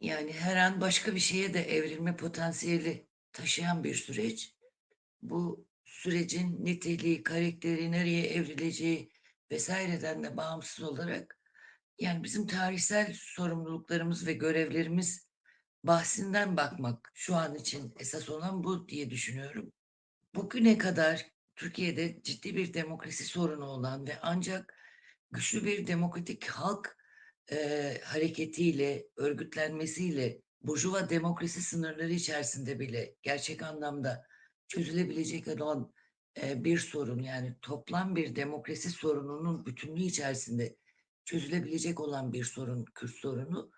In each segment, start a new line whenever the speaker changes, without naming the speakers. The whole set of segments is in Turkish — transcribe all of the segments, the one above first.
Yani her an başka bir şeye de evrilme potansiyeli taşıyan bir süreç. Bu sürecin niteliği, karakteri, nereye evrileceği vesaireden de bağımsız olarak yani bizim tarihsel sorumluluklarımız ve görevlerimiz bahsinden bakmak şu an için esas olan bu diye düşünüyorum. Bugüne kadar Türkiye'de ciddi bir demokrasi sorunu olan ve ancak güçlü bir demokratik halk eee, hareketiyle, örgütlenmesiyle burjuva demokrasi sınırları içerisinde bile gerçek anlamda çözülebilecek olan eee, bir sorun yani toplam bir demokrasi sorununun bütünlüğü içerisinde çözülebilecek olan bir sorun Kürt sorunu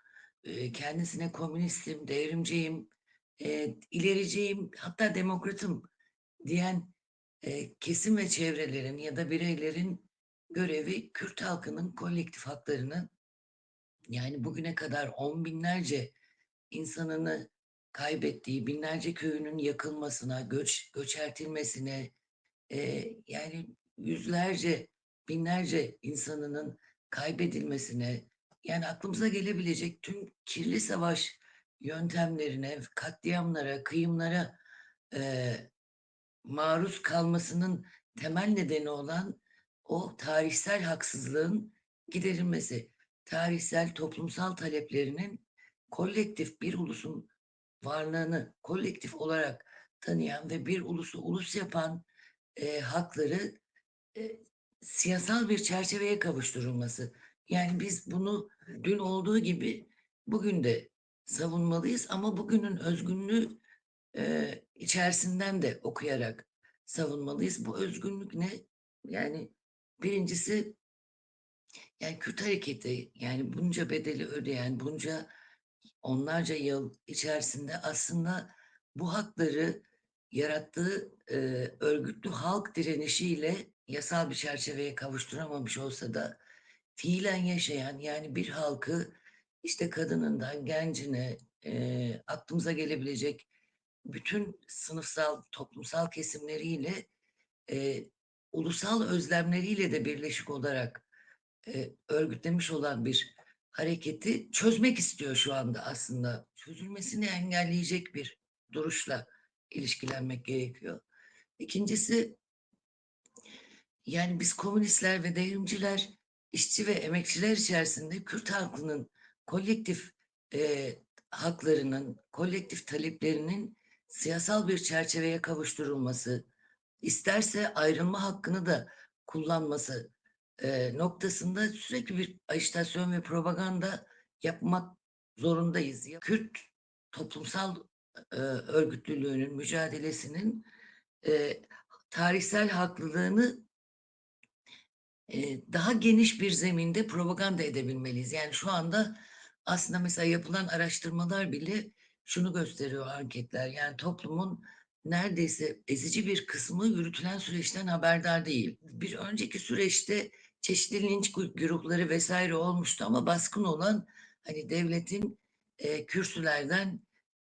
eee, kendisine komünistim, devrimciyim, eee, ilericiyim hatta demokratım diyen eee, kesim ve çevrelerin ya da bireylerin görevi Kürt halkının kolektif haklarını yani bugüne kadar on binlerce insanını kaybettiği, binlerce köyünün yakılmasına, göç göçertilmesine, eee, yani yüzlerce, binlerce insanının kaybedilmesine, yani aklımıza gelebilecek tüm kirli savaş yöntemlerine, katliamlara, kıyımlara, eee, maruz kalmasının temel nedeni olan o tarihsel haksızlığın giderilmesi. Tarihsel, toplumsal taleplerinin kolektif bir ulusun varlığını kolektif olarak tanıyan ve bir ulusu ulus yapan, eee, hakları, eee, siyasal bir çerçeveye kavuşturulması. Yani biz bunu dün olduğu gibi bugün de savunmalıyız ama bugünün özgünlüğü, eee, içerisinden de okuyarak savunmalıyız. Bu özgünlük ne? Yani birincisi yani Kürt hareketi, yani bunca bedeli ödeyen, bunca onlarca yıl içerisinde aslında bu hakları yarattığı, eee, örgütlü halk direnişiyle yasal bir çerçeveye kavuşturamamış olsa da fiilen yaşayan, yani bir halkı, işte, kadınından gencine, eee, aklımıza gelebilecek bütün sınıfsal, toplumsal kesimleriyle, eee, ulusal özlemleriyle de birleşik olarak, eee, örgütlemiş olan bir hareketi çözmek istiyor şu anda aslında. Çözülmesini engelleyecek bir duruşla ilişkilenmek gerekiyor. İkincisi yani biz komünistler ve devrimciler, işçi ve emekçiler içerisinde Kürt halkının kolektif, eee, haklarının, kolektif taleplerinin siyasal bir çerçeveye kavuşturulması, isterse ayrılma hakkını da kullanması, noktasında sürekli bir ajitasyon ve propaganda yapmak zorundayız. Kürt toplumsal, eee, örgütlülüğünün, mücadelesinin, eee, tarihsel haklılığını Eee, daha geniş bir zeminde propaganda edebilmeliyiz. Yani şu anda aslında mesela yapılan araştırmalar bile şunu gösteriyor anketler. Yani toplumun neredeyse ezici bir kısmı yürütülen süreçten haberdar değil. Bir önceki süreçte çeşitli linç grupları vesaire olmuştu ama baskın olan hani devletin, eee, kürsülerden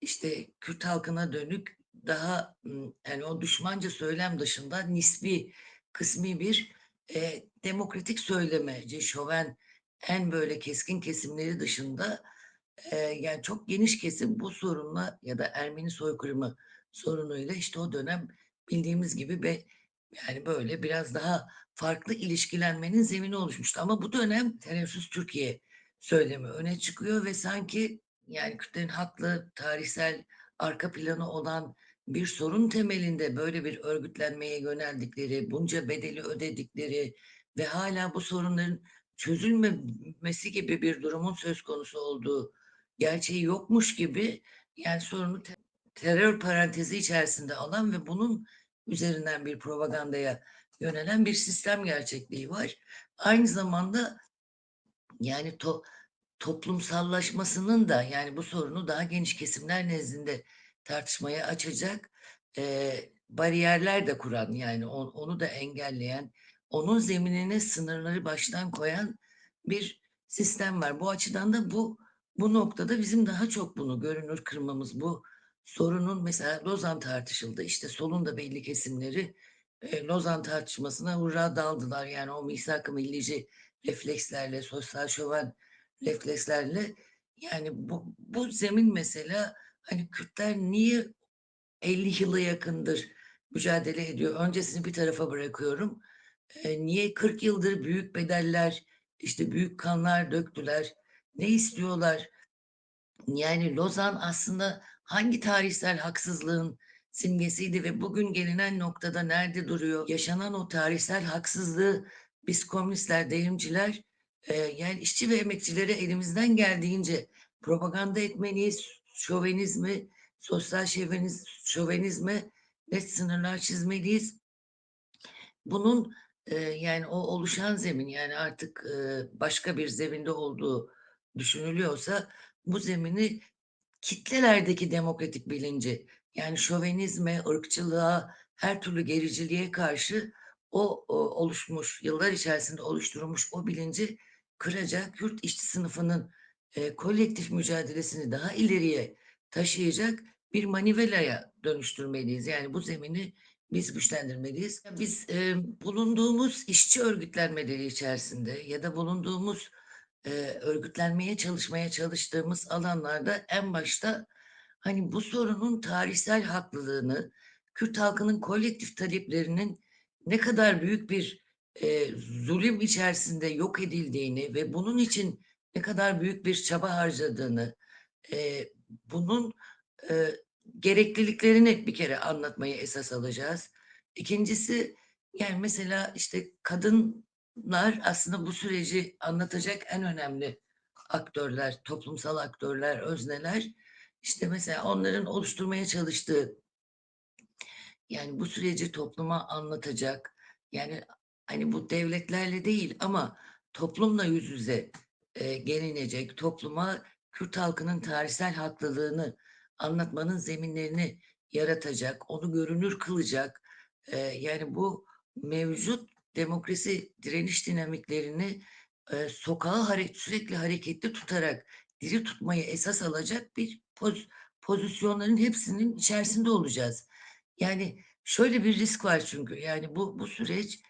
işte Kürt halkına dönük daha, yani o düşmanca söylem dışında nispi, kısmi bir Eee, demokratik söylemeci, şoven en böyle keskin kesimleri dışında, eee, yani çok geniş kesim bu sorunla ya da Ermeni soykırımı sorunuyla işte o dönem bildiğimiz gibi be yani böyle biraz daha farklı ilişkilenmenin zemini oluşmuştu. Ama bu dönem terörsüz Türkiye söylemi öne çıkıyor ve sanki yani Kürtlerin haklı tarihsel arka planı olan bir sorun temelinde böyle bir örgütlenmeye yöneldikleri, bunca bedeli ödedikleri ve hâlâ bu sorunların çözülmemesi gibi bir durumun söz konusu olduğu gerçeği yokmuş gibi, yani sorunu te terör parantezi içerisinde alan ve bunun üzerinden bir propagandaya yönelen bir sistem gerçekliği var. Aynı zamanda yani to toplumsallaşmasının da yani bu sorunu daha geniş kesimler nezdinde tartışmaya açacak, eee, bariyerler de kuran yani on onu da engelleyen, onun zeminine sınırları baştan koyan bir sistem var. Bu açıdan da bu bu noktada bizim daha çok bunu görünür kırmamız, bu sorunun mesela Lozan tartışıldı. İşte solun da belli kesimleri, Lozan tartışmasına hurra daldılar. Yani o misak-ı millici reflekslerle, sosyal şöven reflekslerle Yani bu bu zemin mesela, hani, Kürtler niye 50 yıla yakındır mücadele ediyor? Öncesini bir tarafa bırakıyorum. Eee, niye 40 yıldır büyük bedeller, işte, büyük kanlar döktüler? Ne istiyorlar? Yani Lozan aslında hangi tarihsel haksızlığın simgesiydi ve bugün gelinen noktada nerede duruyor? Yaşanan o tarihsel haksızlığı biz komünistler, devrimciler, eee, yani işçi ve emekçilere elimizden geldiğince propaganda etmeliyiz. Şovenizmi, sosyal şeveniz şövenizme net sınırlar çizmeliyiz. Bunun, eee, yani o oluşan zemin, yani artık, eee, başka bir zeminde olduğu düşünülüyorsa bu zemini kitlelerdeki demokratik bilinci, yani şövenizme, ırkçılığa, her türlü gericiliğe karşı o, o oluşmuş, yıllar içerisinde oluşturulmuş o bilinci kıracak, Kürt işçi sınıfının eee, kolektif mücadelesini daha ileriye taşıyacak bir manivelaya dönüştürmeliyiz. Yani bu zemini biz güçlendirmeliyiz. Biz eee, bulunduğumuz işçi örgütlenmeleri içerisinde ya da bulunduğumuz eee, örgütlenmeye çalışmaya çalıştığımız alanlarda en başta hani bu sorunun tarihsel haklılığını, Kürt halkının kolektif taleplerinin ne kadar büyük bir eee, zulüm içerisinde yok edildiğini ve bunun için ne kadar büyük bir çaba harcadığını, eee, bunun eee, gerekliliklerini bir kere anlatmayı esas alacağız. İkincisi yani mesela işte kadınlar aslında bu süreci anlatacak en önemli aktörler, toplumsal aktörler, özneler. İşte mesela onların oluşturmaya çalıştığı yani bu süreci topluma anlatacak, yani, hani, bu devletlerle değil ama toplumla yüz yüze, eee, gelinecek, topluma Kürt halkının tarihsel haklılığını anlatmanın zeminlerini yaratacak, onu görünür kılacak, eee, yani bu mevcut demokrasi direniş dinamiklerini, eee, sokağı hare sürekli hareketli tutarak diri tutmayı esas alacak bir poz pozisyonların hepsinin içerisinde olacağız. Yani, şöyle bir risk var çünkü, yani, bu bu süreç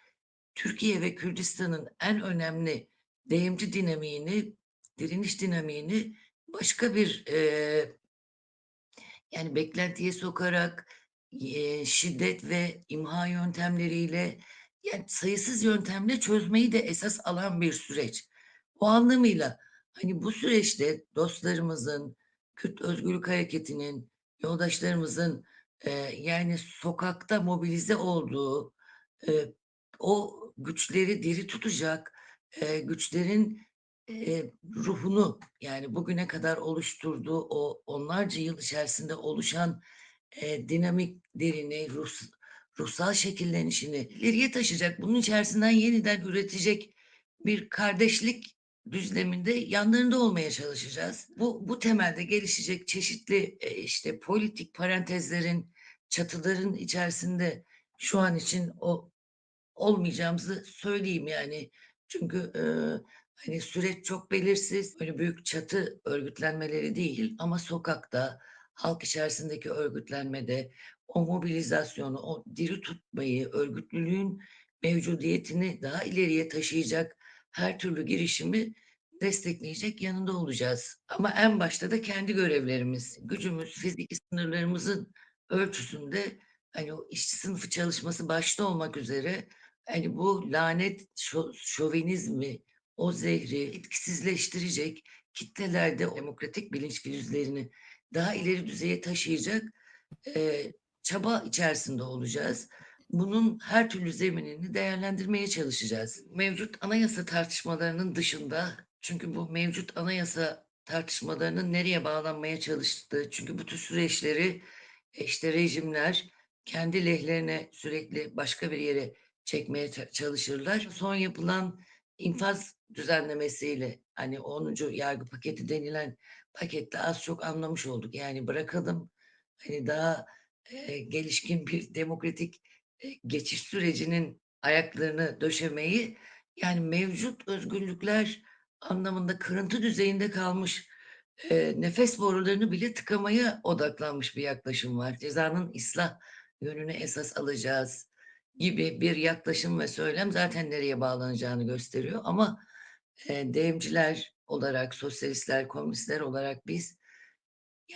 Türkiye ve Kürdistan'ın en önemli devrimci dinamiğini, direniş dinamiğini başka bir, eee yani, beklentiye sokarak, eee, şiddet ve imha yöntemleriyle, yani, sayısız yöntemle çözmeyi de esas alan bir süreç. O anlamıyla, hani, bu süreçte dostlarımızın, Kürt Özgürlük Hareketi'nin, yoldaşlarımızın, eee, yani, sokakta mobilize olduğu, eee, o güçleri diri tutacak, eee, güçlerin, eee, ruhunu, yani, bugüne kadar oluşturduğu o onlarca yıl içerisinde oluşan, eee, dinamiklerini, ruhs ruhsal şekillenişini ileriye taşıyacak, bunun içerisinden yeniden üretecek bir kardeşlik düzleminde yanlarında olmaya çalışacağız. Bu bu temelde gelişecek çeşitli, eee, işte, politik parantezlerin, çatıların içerisinde şu an için o olmayacağımızı söyleyeyim yani. Çünkü, eee, hani, süreç çok belirsiz. Böyle büyük çatı örgütlenmeleri değil ama sokakta, halk içerisindeki örgütlenmede o mobilizasyonu, o diri tutmayı, örgütlülüğün mevcudiyetini daha ileriye taşıyacak her türlü girişimi destekleyecek, yanında olacağız. Ama en başta da kendi görevlerimiz, gücümüz, fiziki sınırlarımızın ölçüsünde, hani, o işçi sınıfı çalışması başta olmak üzere Hani, bu lanet şo şövenizmi, o zehri etkisizleştirecek, kitlelerde demokratik bilinç filizlerini daha ileri düzeye taşıyacak, eee, çaba içerisinde olacağız. Bunun her türlü zeminini değerlendirmeye çalışacağız. Mevcut anayasa tartışmalarının dışında çünkü bu mevcut anayasa tartışmalarının nereye bağlanmaya çalıştığı çünkü bu tür süreçleri, e, işte, rejimler kendi lehlerine sürekli başka bir yere çekmeye ça çalışırlar. Son yapılan infaz düzenlemesiyle, hani, 10'uncu yargı paketi denilen pakette az çok anlamış olduk. Yani bırakalım, hani, daha, eee, gelişkin bir demokratik, geçiş sürecinin ayaklarını döşemeyi, yani, mevcut özgürlükler anlamında kırıntı düzeyinde kalmış, eee, nefes borularını bile tıkamaya odaklanmış bir yaklaşım var. Cezanın ıslah yönünü esas alacağız gibi bir yaklaşım ve söylem zaten nereye bağlanacağını gösteriyor ama, eee, devrimciler olarak, sosyalistler, komünistler olarak biz,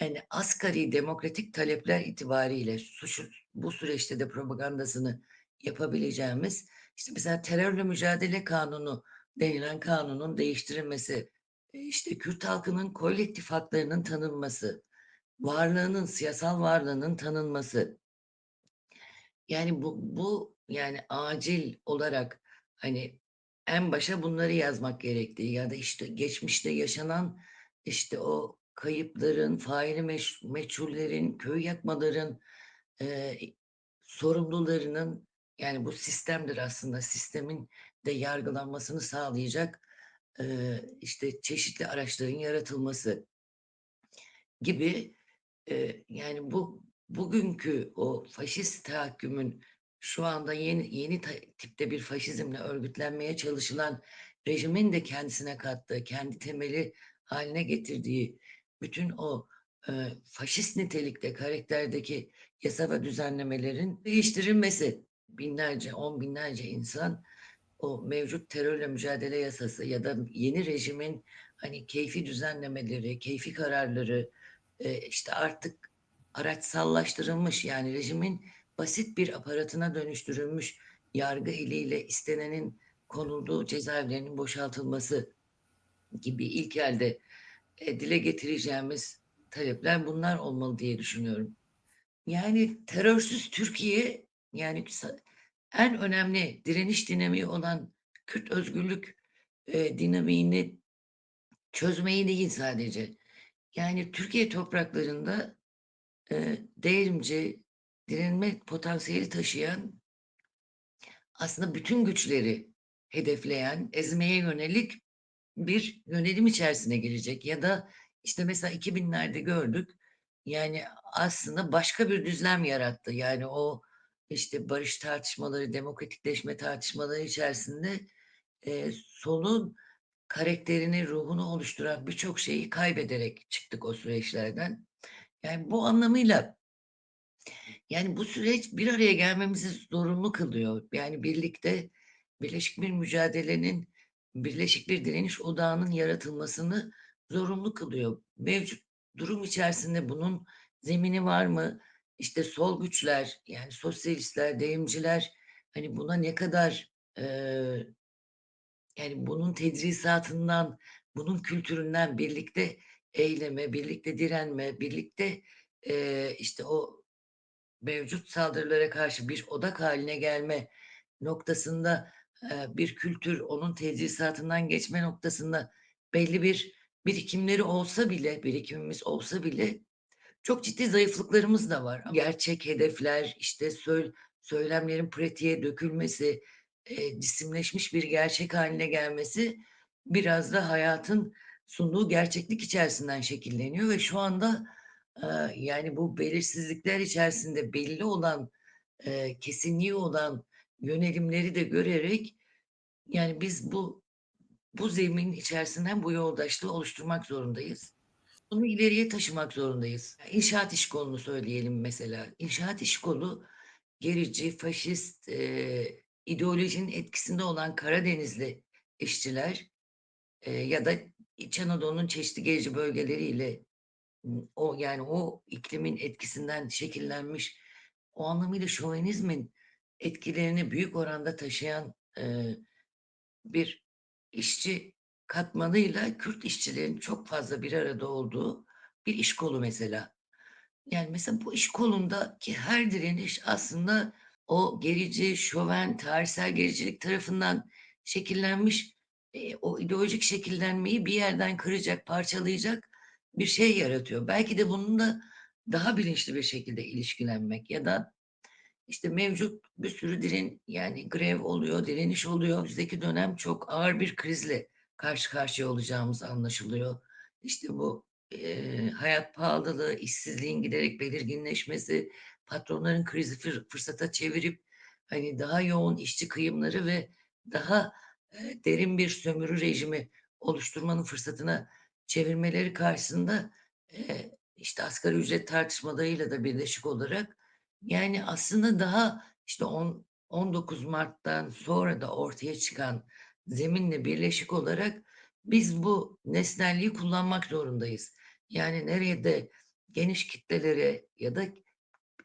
yani, asgari demokratik talepler itibariyle suçu bu süreçte de propagandasını yapabileceğimiz, işte, mesela terörle mücadele kanunu denilen kanunun değiştirilmesi, eee, işte, Kürt halkının kolektif haklarının tanınması, varlığının, siyasal varlığının tanınması. Yani, bu bu, yani, acil olarak, hani, en başa bunları yazmak gerektiği ya da, işte, geçmişte yaşanan, işte, o kayıpların, faili meş meçhullerin, köy yakmaların, eee, sorumlularının, yani, bu sistemdir aslında, sistemin de yargılanmasını sağlayacak, eee, işte, çeşitli araçların yaratılması gibi, eee, yani, bu bugünkü o faşist tahakkümün şu anda yeni yeni tipte bir faşizmle örgütlenmeye çalışılan rejimin de kendisine kattığı, kendi temeli haline getirdiği bütün o, eee, faşist nitelikte, karakterdeki yasa ve düzenlemelerin değiştirilmesi. Binlerce, on binlerce insan o mevcut terörle mücadele yasası ya da yeni rejimin, hani, keyfi düzenlemeleri, keyfi kararları, eee, işte, artık araçsallaştırılmış, yani, rejimin basit bir aparatına dönüştürülmüş yargı eliyle istenenin konulduğu cezaevlerinin boşaltılması gibi ilk elde, eee, dile getireceğimiz talepler bunlar olmalı diye düşünüyorum. Yani, terörsüz Türkiye, yani, en önemli direniş dinamiği olan Kürt özgürlük, eee, dinamiğini çözmeyi değil sadece, yani, Türkiye topraklarında, eee, devrimci, direnme potansiyeli taşıyan aslında bütün güçleri hedefleyen, ezmeye yönelik bir yönelim içerisine girecek ya da, işte, mesela 2000'lerde gördük, yani, aslında başka bir düzlem yarattı. Yani, o, işte, barış tartışmaları, demokratikleşme tartışmaları içerisinde, eee, solun karakterini, ruhunu oluşturan birçok şeyi kaybederek çıktık o süreçlerden. Yani, bu anlamıyla yani, bu süreç bir araya gelmemizi zorunlu kılıyor. Yani, birlikte birleşik bir mücadelenin, birleşik bir direniş odağının yaratılmasını zorunlu kılıyor. Mevcut durum içerisinde bunun zemini var mı? İşte, sol güçler, yani, sosyalistler, devrimciler, hani, buna ne kadar, eee, yani, bunun tedrisatından, bunun kültüründen birlikte eyleme, birlikte direnme, birlikte, eee, işte, o mevcut saldırılara karşı bir odak hâline gelme noktasında, bir kültür, onun tedrisatından geçme noktasında belli bir birikimleri olsa bile, birikimimiz olsa bile çok ciddi zayıflıklarımız da var. Gerçek hedefler, işte, söy söylemlerin pratiğe dökülmesi, eee, cisimleşmiş bir gerçek hâline gelmesi biraz da hayatın sunduğu gerçeklik içerisinden şekilleniyor ve şu anda, yani, bu belirsizlikler içerisinde belli olan, kesinliği olan yönelimleri de görerek, yani, biz bu bu zemin içerisinden bu yoldaşlığı oluşturmak zorundayız. Bunu ileriye taşımak zorundayız. İnşaat İşkolu'nu söyleyelim mesela. İnşaat İşkolu gerici, faşist, eee, ideolojinin etkisinde olan Karadenizli işçiler, eee, ya da İç Anadolu'nun çeşitli gerici bölgeleriyle, o, yani, o iklimin etkisinden şekillenmiş, o anlamıyla şovenizmin etkilerini büyük oranda taşıyan, eee, bir işçi katmanıyla Kürt işçilerin çok fazla bir arada olduğu bir iş kolu mesela. Yani, mesela bu iş kolundaki her direniş aslında o gerici, şoven, tarihsel gericilik tarafından şekillenmiş, eee, o ideolojik şekillenmeyi bir yerden kıracak, parçalayacak bir şey yaratıyor. Belki de bununla daha bilinçli bir şekilde ilişkilenmek ya da, işte, mevcut bir sürü diren yani, grev oluyor, direniş oluyor. Önümüzdeki dönem çok ağır bir krizle karşı karşıya olacağımız anlaşılıyor. İşte, bu, eee, hayat pahalılığı, işsizliğin giderek belirginleşmesi, patronların krizi fır fırsata çevirip, hani, daha yoğun işçi kıyımları ve daha, eee, derin bir sömürü rejimi oluşturmanın fırsatına çevirmeleri karşısında, eee, işte, asgari ücret tartışmalarıyla da birleşik olarak, yani, aslında daha, işte, on 19 Mart'tan sonra da ortaya çıkan zeminle birleşik olarak biz bu nesnelliği kullanmak zorundayız. Yani nerede geniş kitlelere ya da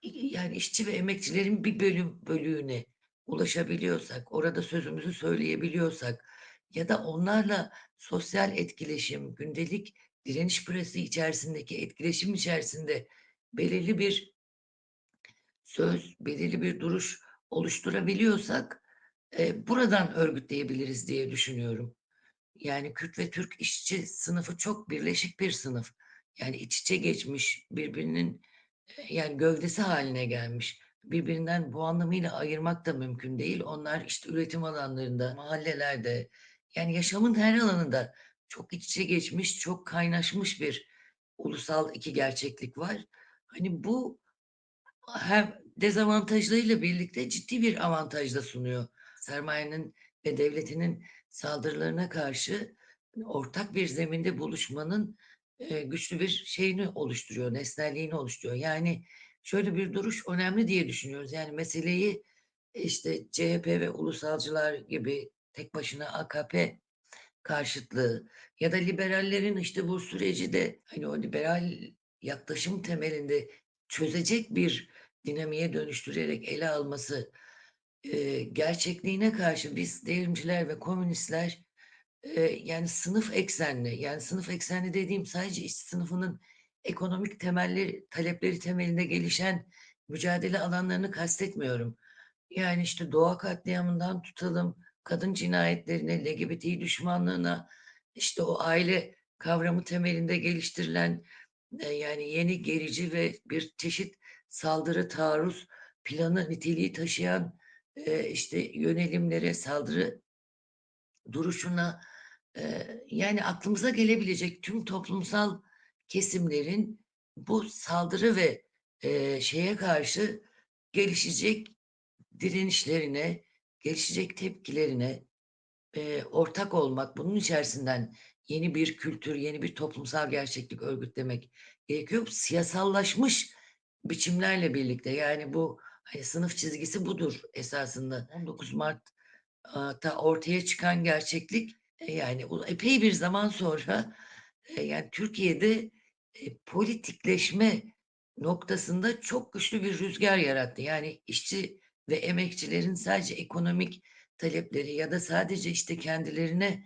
yani işçi ve emekçilerin bir bölüm bölüğüne ulaşabiliyorsak, orada sözümüzü söyleyebiliyorsak ya da onlarla sosyal etkileşim, gündelik direniş püresi içerisindeki etkileşim içerisinde belirli bir söz, belirli bir duruş oluşturabiliyorsak, eee, buradan örgütleyebiliriz diye düşünüyorum. Yani Kürt ve Türk işçi sınıfı çok birleşik bir sınıf. Yani iç içe geçmiş, birbirinin, eee, yani gövdesi haline gelmiş. Birbirinden bu anlamıyla ayırmak da mümkün değil. Onlar işte üretim alanlarında, mahallelerde, yani yaşamın her alanında çok iç içe geçmiş, çok kaynaşmış bir ulusal iki gerçeklik var. Hani bu hem dezavantajlarıyla birlikte ciddi bir avantaj da sunuyor. Sermayenin ve devletinin saldırılarına karşı ortak bir zeminde buluşmanın, güçlü bir şeyini oluşturuyor, nesnelliğini oluşturuyor. Yani şöyle bir duruş önemli diye düşünüyoruz. Yani meseleyi, işte, CHP ve ulusalcılar gibi tek başına AKP karşıtlığı ya da liberallerin, işte, bu süreci de, hani, o liberal yaklaşım temelinde çözecek bir dinamiğe dönüştürerek ele alması, eee, gerçekliğine karşı biz devrimciler ve komünistler, eee, yani sınıf eksenli, yani sınıf eksenli dediğim sadece işçi sınıfının ekonomik temelleri talepleri temelinde gelişen mücadele alanlarını kastetmiyorum. Yani, işte, doğa katliamından tutalım, kadın cinayetlerine, LGBT düşmanlığına, işte, o aile kavramı temelinde geliştirilen, yani yeni gerici ve bir çeşit saldırı, taarruz planı niteliği taşıyan, eee, işte, yönelimlere, saldırı duruşuna, eee, yani aklımıza gelebilecek tüm toplumsal kesimlerin bu saldırı ve, eee, şeye karşı gelişecek direnişlerine, gelişecek tepkilerine, eee, ortak olmak, bunun içerisinden yeni bir kültür, yeni bir toplumsal gerçeklik örgütlemek gerekiyor. Siyasallaşmış biçimlerle birlikte, yani bu, hani, sınıf çizgisi budur esasında. 19 Mart aaa, ta ortaya çıkan gerçeklik, eee, yani epey bir zaman sonra, eee, yani Türkiye'de, eee, politikleşme noktasında çok güçlü bir rüzgâr yarattı. Yani işçi ve emekçilerin sadece ekonomik talepleri ya da sadece, işte, kendilerine,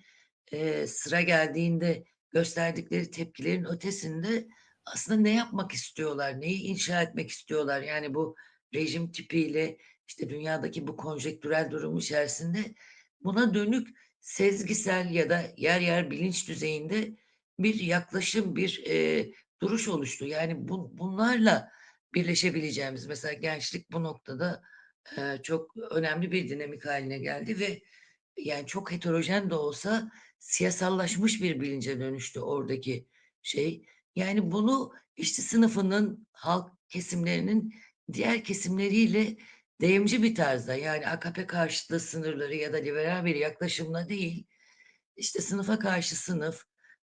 eee, sıra geldiğinde gösterdikleri tepkilerin ötesinde aslında ne yapmak istiyorlar, neyi inşa etmek istiyorlar? Yani bu rejim tipiyle, işte, dünyadaki bu konjektürel durum içerisinde buna dönük sezgisel ya da yer yer bilinç düzeyinde bir yaklaşım, bir, eee, duruş oluştu. Yani bu bunlarla birleşebileceğimiz mesela gençlik bu noktada, eee, çok önemli bir dinamik hâline geldi ve yani çok heterojen de olsa siyasallaşmış bir bilince dönüştü oradaki şey. Yani bunu işçi sınıfının, halk kesimlerinin diğer kesimleriyle devrimci bir tarzda, yani AKP karşıtı sınırları ya da liberal bir yaklaşımla değil, işte, sınıfa karşı sınıf,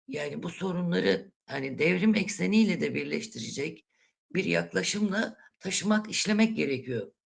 yani bu sorunları, hani, devrim ekseniyle de birleştirecek bir yaklaşımla taşımak, işlemek gerekiyor.